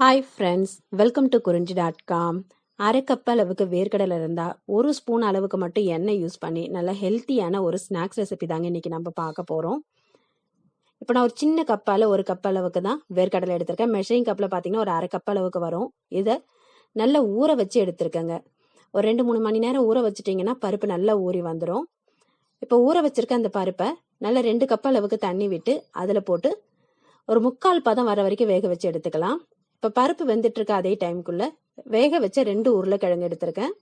Hi friends welcome to Kurinji dot com அரை cup அளவுக்கு வேர்க்கடலை இருந்தால் ஒரு ஸ்பூன் அளவுக்கு மட்டும் எண்ணெய் யூஸ் பண்ணி நல்ல ஹெல்த்தியான ஒரு ஸ்நாக்ஸ் ரெசிபி தாங்க இன்றைக்கி நம்ம பார்க்க போகிறோம் இப்போ நான் ஒரு சின்ன கப்பால் ஒரு கப் அளவுக்கு தான் வேர்க்கடலை எடுத்திருக்கேன். மெஷரிங் கப்பில் பார்த்தீங்கன்னா ஒரு அரை கப் அளவுக்கு வரும். இதை நல்லா ஊற வச்சு எடுத்திருக்கேங்க. ஒரு ரெண்டு மூணு மணி நேரம் ஊற வச்சுட்டிங்கன்னா பருப்பு நல்லா ஊறி வந்துடும் இப்போ ஊற வச்சிருக்க அந்த பருப்பை நல்லா ரெண்டு கப் அளவுக்கு தண்ணி விட்டு அதில் போட்டு ஒரு முக்கால் பதம் வர வரைக்கும் வேக வச்சு எடுத்துக்கலாம். இப்போ பருப்பு வெந்துட்டு இருக்க அதே டைமுக்குள்ள வேக வச்ச ரெண்டு உருளைக்கிழங்கு எடுத்திருக்கேன்.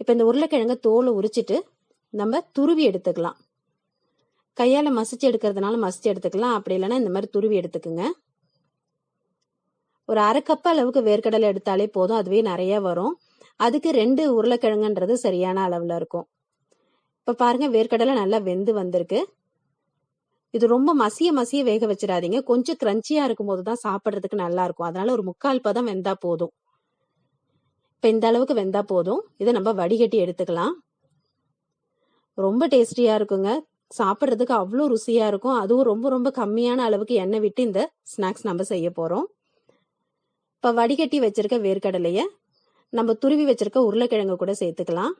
இப்போ இந்த உருளைக்கிழங்க தோலை உரிச்சிட்டு நம்ம துருவி எடுத்துக்கலாம். கையால் மசிச்சு எடுக்கிறதுனால மசிச்சு எடுத்துக்கலாம். அப்படி இல்லைன்னா இந்த மாதிரி துருவி எடுத்துக்குங்க. ஒரு அரை கப் அளவுக்கு வேர்க்கடலை எடுத்தாலே போதும். அதுவே நிறைய வரும். அதுக்கு ரெண்டு உருளைக்கிழங்குன்றது சரியான அளவில் இருக்கும். இப்போ பாருங்க வேர்க்கடலை நல்லா வெந்து வந்திருக்கு. இது ரொம்ப மசிய மசிய வேக வச்சிடாதீங்க. கொஞ்சம் கிரன்ச்சியா இருக்கும் போது தான் சாப்பிட்றதுக்கு நல்லா இருக்கும் அதனால ஒரு முக்கால் பதம் வெந்தா போதும். இப்போ இந்த அளவுக்கு வெந்தா போதும். இதை நம்ம வடிகட்டி எடுத்துக்கலாம். ரொம்ப டேஸ்டியா இருக்குங்க. சாப்பிட்றதுக்கு அவ்வளோ ருசியா இருக்கும். அதுவும் ரொம்ப ரொம்ப கம்மியான அளவுக்கு எண்ணெய் விட்டு இந்த ஸ்நாக்ஸ் நம்ம செய்ய போறோம். இப்போ வடிகட்டி வச்சிருக்க வேர்க்கடலைய நம்ம துருவி வச்சிருக்க உருளைக்கிழங்கு கூட சேர்த்துக்கலாம்.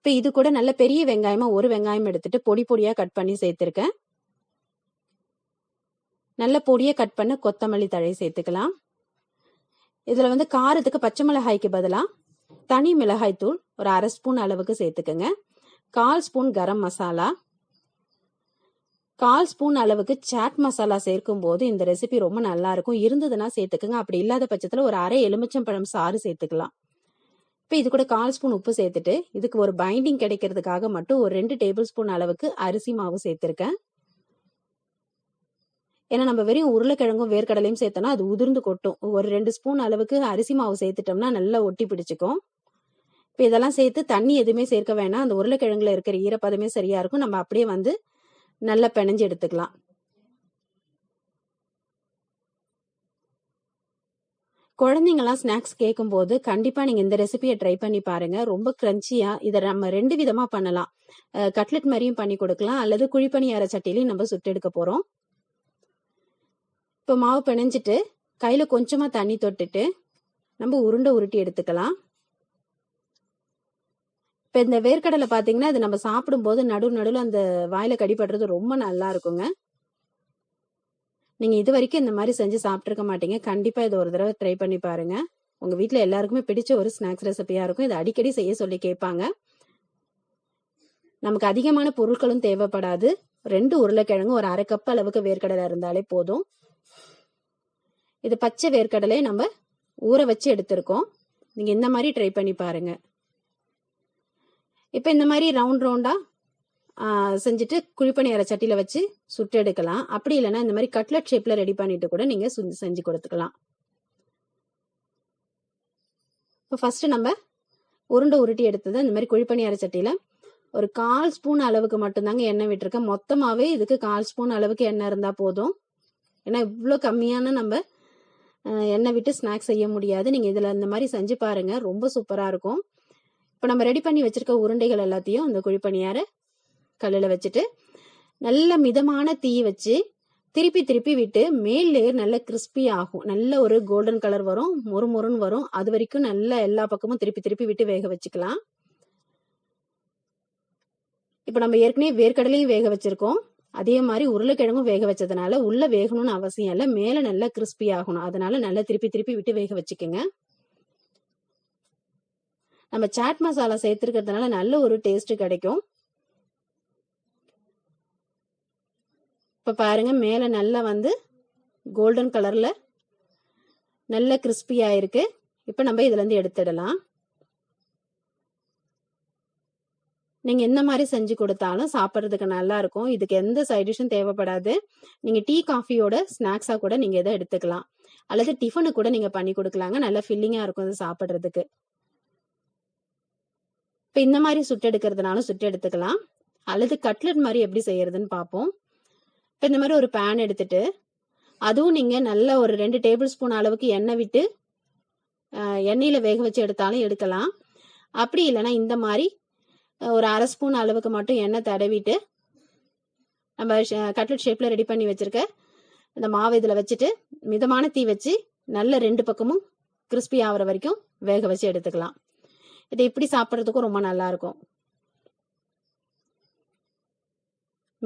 இப்போ இது கூட நல்ல பெரிய வெங்காயமா ஒரு வெங்காயம் எடுத்துட்டு பொடி பொடியா கட் பண்ணி சேர்த்திருக்கேன். நல்ல பொடியை கட் பண்ண கொத்தமல்லி தழை சேர்த்துக்கலாம். இதுல வந்து காரத்துக்கு பச்சை மிளகாய்க்கு பதிலா தனி மிளகாய் தூள் ஒரு அரை ஸ்பூன் அளவுக்கு சேர்த்துக்கோங்க. கால் ஸ்பூன் கரம் மசாலா. கால் ஸ்பூன் அளவுக்கு சாட் மசாலா சேர்க்கும் போது இந்த ரெசிபி ரொம்ப நல்லா இருக்கும். இருந்ததுன்னா சேர்த்துக்கோங்க. அப்படி இல்லாத பட்சத்துல ஒரு அரை எலுமிச்சம்பழம் சாறு சேர்த்துக்கலாம். இப்போ இது கூட கால் ஸ்பூன் உப்பு சேர்த்துட்டு இதுக்கு ஒரு பைண்டிங் கிடைக்கிறதுக்காக மட்டும் ஒரு ரெண்டு டேபிள் ஸ்பூன் அளவுக்கு அரிசி மாவு சேர்த்துருக்கேன். ஏன்னா நம்ம வெறும் உருளைக்கிழங்கும் வேர்க்கடலையும் சேர்த்தோம்னா அது உதிர்ந்து கொட்டும். ஒரு ரெண்டு ஸ்பூன் அளவுக்கு அரிசி மாவு சேர்த்துட்டோம்னா நல்லா ஒட்டி பிடிச்சிக்கும். இப்போ இதெல்லாம் சேர்த்து தண்ணி எதுவுமே சேர்க்க வேணாம். அந்த உருளைக்கிழங்குல இருக்கிற ஈரப்பதமே சரியா இருக்கும். நம்ம அப்படியே வந்து நல்லா பிணைஞ்சு எடுத்துக்கலாம். குழந்தைங்கலாம் ஸ்நாக்ஸ் கேட்கும்போது கண்டிப்பா நீங்க இந்த ரெசிபியை ட்ரை பண்ணி பாருங்க. ரொம்ப கிரன்ச்சியா இதை நம்ம ரெண்டு விதமா பண்ணலாம். கட்லெட் மாதிரியும் பண்ணி கொடுக்கலாம். அல்லது குழிப்பணியார சட்டிலையும் நம்ம சுட்டெடுக்க போறோம். இப்போ மாவு பிணைஞ்சிட்டு கையில கொஞ்சமா தண்ணி தொட்டுட்டு நம்ம உருண்டை உருட்டி எடுத்துக்கலாம். இப்போ இந்த வேர்க்கடலை பார்த்தீங்கன்னா இது நம்ம சாப்பிடும்போது நடு நடுவில் அந்த வாயில கடிப்படுறது ரொம்ப நல்லா இருக்குங்க. நீங்க இது வரைக்கும் இந்த மாதிரி செஞ்சு சாப்பிட்டுருக்க மாட்டீங்க. கண்டிப்பா இதை ஒரு தடவை ட்ரை பண்ணி பாருங்க. உங்க வீட்டில் எல்லாருக்குமே பிடிச்ச ஒரு ஸ்நாக்ஸ் ரெசிபியா இருக்கும். இதை அடிக்கடி செய்ய சொல்லி கேட்பாங்க. நமக்கு அதிகமான பொருட்களும் தேவைப்படாது. ரெண்டு உருளைக்கிழங்கு ஒரு அரை கப் அளவுக்கு வேர்க்கடலை இருந்தாலே போதும். இது பச்சை வேர்க்கடலையை நம்ம ஊற வச்சு எடுத்திருக்கோம். நீங்க இந்த மாதிரி ட்ரை பண்ணி பாருங்க. இப்போ இந்த மாதிரி ரவுண்ட் ரவுண்டா செஞ்சுட்டு குழிப்பணியார சட்டியில வச்சு சுட்டு எடுக்கலாம். அப்படி இல்லைன்னா இந்த மாதிரி கட்லட் ஷேப்ல ரெடி பண்ணிட்டு கூட நீங்க செஞ்சு கொடுத்துக்கலாம். இப்போ ஃபர்ஸ்ட் நம்ம உருண்டை உருட்டி எடுத்தது இந்த மாதிரி குழிப்பணியார சட்டியில ஒரு கால் ஸ்பூன் அளவுக்கு மட்டும்தாங்க எண்ணெய் விட்டுருக்கேன். மொத்தமாவே இதுக்கு கால் ஸ்பூன் அளவுக்கு எண்ணெய் இருந்தா போதும். ஏன்னா இவ்வளோ கம்மியான நம்ம எண்ணெய் விட்டு ஸ்நாக்ஸ் செய்ய முடியாது. நீங்க இதுல இந்த மாதிரி செஞ்சு பாருங்க. ரொம்ப சூப்பரா இருக்கும். இப்போ நம்ம ரெடி பண்ணி வச்சிருக்க உருண்டைகள் எல்லாத்தையும் இந்த குழிப்பணியார கல்லில் வச்சுட்டு நல்ல மிதமான தீ வச்சு திருப்பி திருப்பி விட்டு மேல் லேயர் நல்ல கிறிஸ்பி ஆகும். நல்ல ஒரு கோல்டன் கலர் வரும் மொறு மொறுன்னு வரும். அது வரைக்கும் நல்ல எல்லா பக்கமும் திருப்பி திருப்பி விட்டு வேக வச்சுக்கலாம். இப்போ நம்ம ஏற்கனவே வேர்க்கடலையும் வேக வச்சிருக்கோம். அதே மாதிரி உருளைக்கிழங்கும் வேக வச்சதுனால உள்ள வேகணும்னு அவசியம் இல்லை மேலே நல்லா கிறிஸ்பி ஆகணும். அதனால நல்லா திருப்பி திருப்பி விட்டு வேக வச்சுக்கோங்க. நம்ம சாட் மசாலா சேர்த்துருக்கிறதுனால நல்ல ஒரு டேஸ்ட் கிடைக்கும். இப்போ பாருங்க மேலே நல்லா வந்து கோல்டன் கலரில் நல்ல கிறிஸ்பியாக இருக்கு. இப்போ நம்ம இதுலேருந்து எடுத்துடலாம். நீங்கள் எந்த மாதிரி செஞ்சு கொடுத்தாலும் சாப்பிட்றதுக்கு நல்லா இருக்கும். இதுக்கு எந்த சைடிஷும் தேவைப்படாது. நீங்கள் டீ காஃபியோட ஸ்நாக்ஸாக கூட நீங்கள் இதை எடுத்துக்கலாம். அல்லது டிஃபனு கூட நீங்கள் பண்ணி கொடுக்கலாங்க. நல்லா ஃபில்லிங்காக இருக்கும் இது சாப்பிட்றதுக்கு. இப்போ இந்த மாதிரி சுட்டு எடுக்கிறதுனாலும் சுட்டு எடுத்துக்கலாம். அல்லது கட்லெட் மாதிரி எப்படி செய்யறதுன்னு பார்ப்போம். இப்போ இந்த மாதிரி ஒரு பேன் எடுத்துட்டு அதுவும் நீங்கள் நல்ல ஒரு ரெண்டு டேபிள் ஸ்பூன் அளவுக்கு எண்ணெய் விட்டு எண்ணெயில் வேக வச்சு எடுத்தாலும் எடுக்கலாம். அப்படி இல்லைன்னா இந்த மாதிரி ஒரு அரை ஸ்பூன் அளவுக்கு மட்டும் எண்ணெய் தடவிட்டு நம்ம கட்லெட் ஷேப்பில் ரெடி பண்ணி வச்சிருக்க இந்த மாவு இதில் வச்சுட்டு மிதமான தீ வச்சு நல்ல ரெண்டு பக்கமும் கிறிஸ்பி ஆகிற வரைக்கும் வேக வச்சு எடுத்துக்கலாம். இதை இப்படி சாப்பிட்றதுக்கும் ரொம்ப நல்லாயிருக்கும் இருக்கும்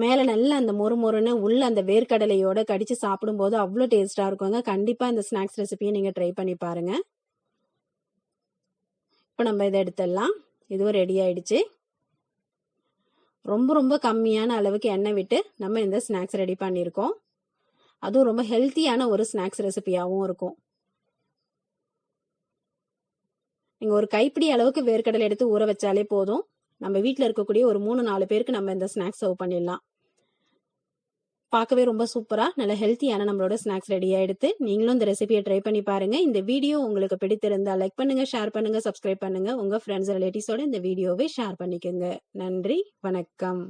மேலே நல்லா அந்த மொறு மொறுன்னு உள்ள அந்த வேர்க்கடலையோட கடிச்சு சாப்பிடும்போது அவ்வளோ டேஸ்ட்டாக இருக்குங்க கண்டிப்பாக இந்த ஸ்நாக்ஸ் ரெசிபியை நீங்கள் ட்ரை பண்ணி பாருங்க. இப்போ நம்ம இதை எடுத்துடலாம். இதுவும் ரெடி ஆயிடுச்சு. ரொம்ப ரொம்ப கம்மியான அளவுக்கு எண்ணெய் விட்டு நம்ம இந்த ஸ்நாக்ஸ் ரெடி பண்ணியிருக்கோம். அதுவும் ரொம்ப ஹெல்த்தியான ஒரு ஸ்நாக்ஸ் ரெசிபியாகவும் இருக்கும். நீங்கள் ஒரு கைப்பிடி அளவுக்கு வேர்க்கடலை எடுத்து ஊற வச்சாலே போதும். நம்ம வீட்டில் இருக்கக்கூடிய ஒரு மூணு நாலு பேருக்கு நம்ம இந்த ஸ்நாக்ஸ் சர்வ் பண்ணிடலாம். பார்க்கவே ரொம்ப சூப்பராக நல்ல ஹெல்த்தியான நம்மளோட ஸ்நாக்ஸ் ரெடி எடுத்து நீங்களும் இந்த ரெசிபியை ட்ரை பண்ணி பாருங்கள் இந்த வீடியோ உங்களுக்கு பிடித்திருந்தால் லைக் பண்ணுங்கள் ஷேர் பண்ணுங்கள் சப்ஸ்கிரைப் பண்ணுங்கள் உங்கள் ஃப்ரெண்ட்ஸ் ரிலேட்டிவ்ஸோட இந்த வீடியோவை ஷேர் பண்ணிக்கோங்க. நன்றி வணக்கம்.